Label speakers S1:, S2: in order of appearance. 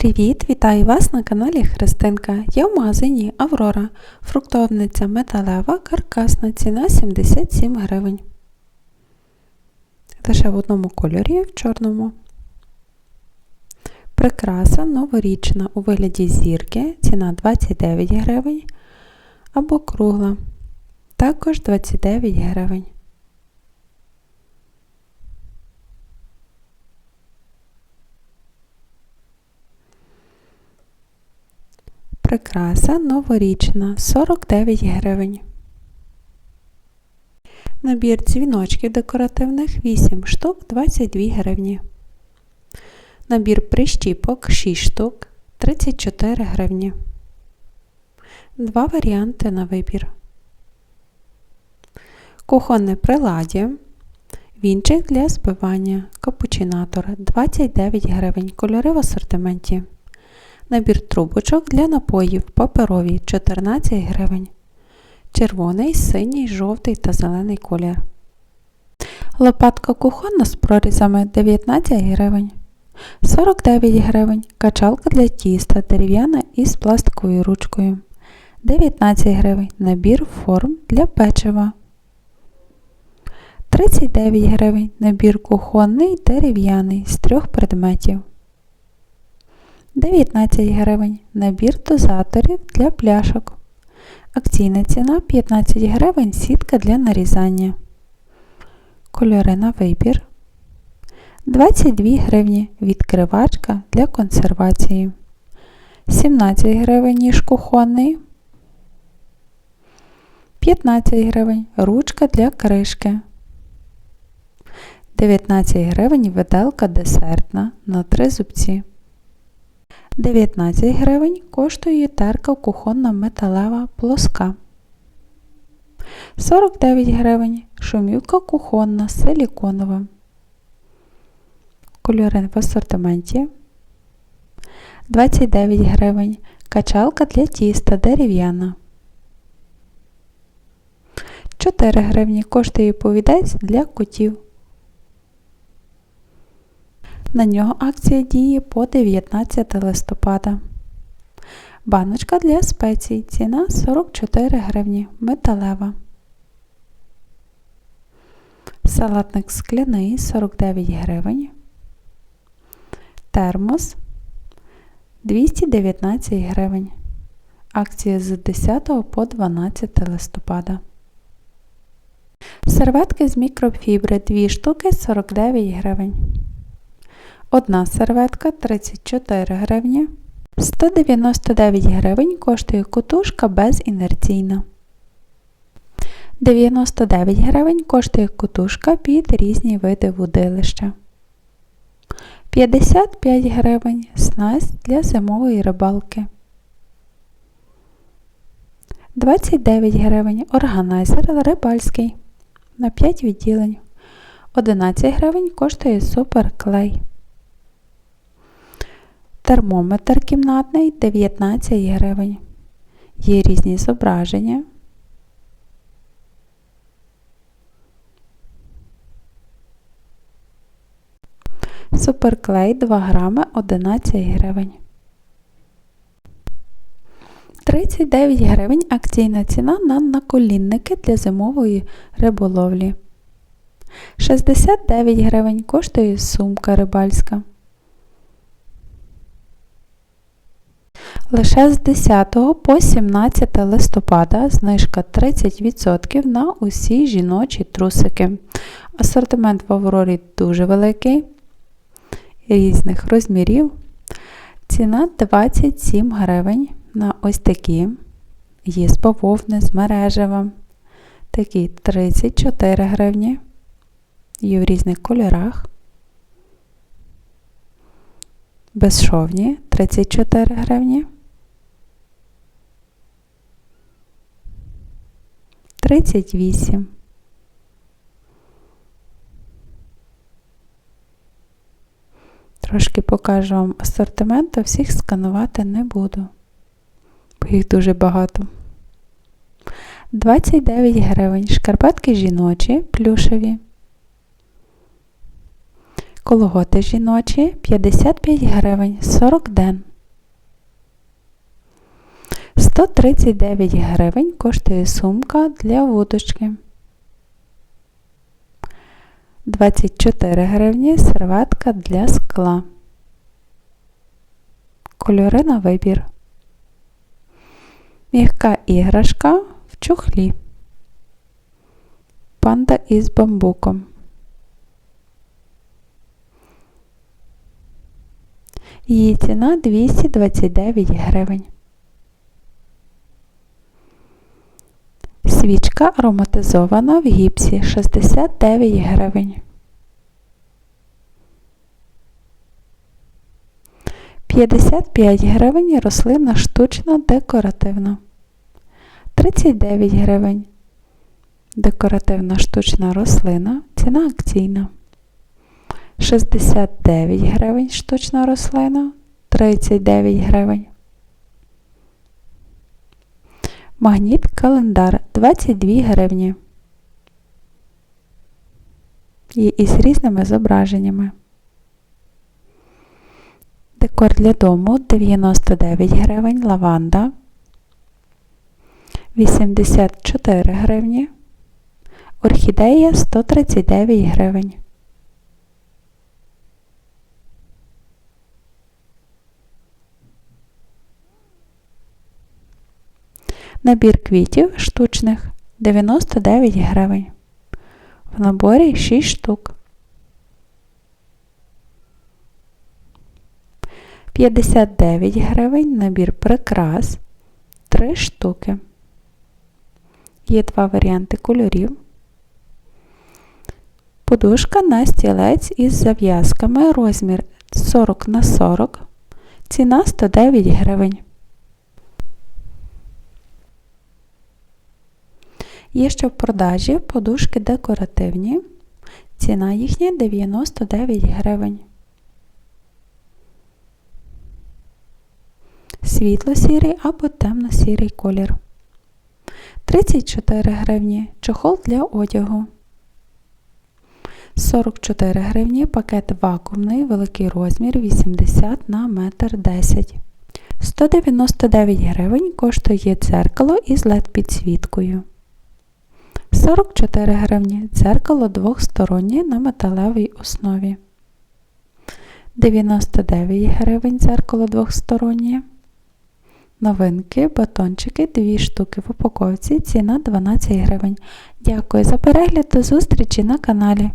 S1: Привіт! Вітаю вас на каналі Христинка. Я в магазині Аврора. Фруктовниця металева, каркасна ціна 77 гривень. Лише в одному кольорі в чорному. Прикраса новорічна у вигляді зірки. Ціна 29 гривень. Або кругла. Також 29 гривень. Прикраса новорічна 49 гривень. Набір дзвіночків декоративних 8 штук 22 гривні. Набір прищіпок 6 штук 34 гривні. Два варіанти на вибір. Кухонне приладдя. Вінчик для збивання. Капучинатор 29 гривень. Кольори в асортименті. Набір трубочок для напоїв паперові 14 гривень. Червоний, синій, жовтий та зелений колір. Лопатка кухонна з прорізами 19 гривень. 49 гривень. Качалка для тіста дерев'яна із пластиковою ручкою. 19 гривень. Набір форм для печива. 39 гривень. Набір кухонний дерев'яний з трьох предметів. 19 гривень. Набір дозаторів для пляшок. Акційна ціна 15 гривень сітка для нарізання. Кольори на вибір. 22 гривні відкривачка для консервації. 17 гривень ніж кухонний. 15 гривень ручка для кришки. 19 гривень виделка десертна на 3 зубці. 19 гривень коштує терка кухонна металева плоска. 49 гривень шумівка кухонна силіконова. Кольори в асортименті. 29 гривень качалка для тіста дерев'яна. 4 гривні коштує повідець для котів. На нього акція діє по 19 листопада. Баночка для спецій. Ціна 44 гривні. Металева. Салатник скляний 49 гривень. Термос 219 гривень. Акція з 10 по 12 листопада. Серветки з мікрофібри 2 штуки 49 гривень. Одна серветка 34 гривні. 199 гривень коштує кутушка безінерційна. 99 гривень коштує кутушка під різні види вудилища. 55 гривень снасть для зимової рибалки. 29 гривень органайзер рибальський на 5 відділень. 11 гривень коштує суперклей. Термометр кімнатний 19 гривень. Є різні зображення. Суперклей 2 грами 11 гривень. 39 гривень акційна ціна на наколінники для зимової риболовлі. 69 гривень коштує сумка рибальська. Лише з 10 по 17 листопада знижка 30% на усі жіночі трусики. Асортимент в Аврорі дуже великий, різних розмірів. Ціна 27 гривень на ось такі. Є з бавовни, з мережева. Такі 34 гривні. Є в різних кольорах. Безшовні 34 гривні. 38. Трошки покажу вам асортимент, а всіх сканувати не буду, бо їх дуже багато. 29 гривень. Шкарпетки жіночі, плюшеві. Колготи жіночі 55 гривень 40 ден. 139 гривень коштує сумка для вудочки. 24 гривні серветка для скла. Кольори на вибір. М'яка іграшка в чохлі. Панда із бамбуком. Її ціна 229 гривень. Свічка ароматизована в гіпсі 69 гривень. 55 гривень рослина штучна декоративна. 39 гривень. Декоративна штучна рослина. Ціна акційна. 69 гривень штучна рослина. 39 гривень. Магніт календар 22 гривні. І із різними зображеннями. Декор для дому 99 гривень, лаванда 84 гривні. Орхідея 139 гривень. Набір квітів штучних 99 гривень. В наборі 6 штук. 59 гривень набір прикрас 3 штуки. Є два варіанти кольорів. Подушка на стілець із зав'язками розмір 40 на 40. Ціна 109 гривень. Є ще в продажі подушки декоративні. Ціна їхня 99 гривень. Світло-сірий або темно-сірий колір. 34 гривні чохол для одягу. 44 гривні пакет вакуумний, великий розмір 80 на 1,10 м. 199 гривень коштує дзеркало із LED підсвіткою. 44 гривні дзеркало двохстороннє на металевій основі. 99 гривень дзеркало двохстороннє. Новинки, батончики, 2 штуки в упаковці, ціна 12 гривень. Дякую за перегляд, до зустрічі на каналі.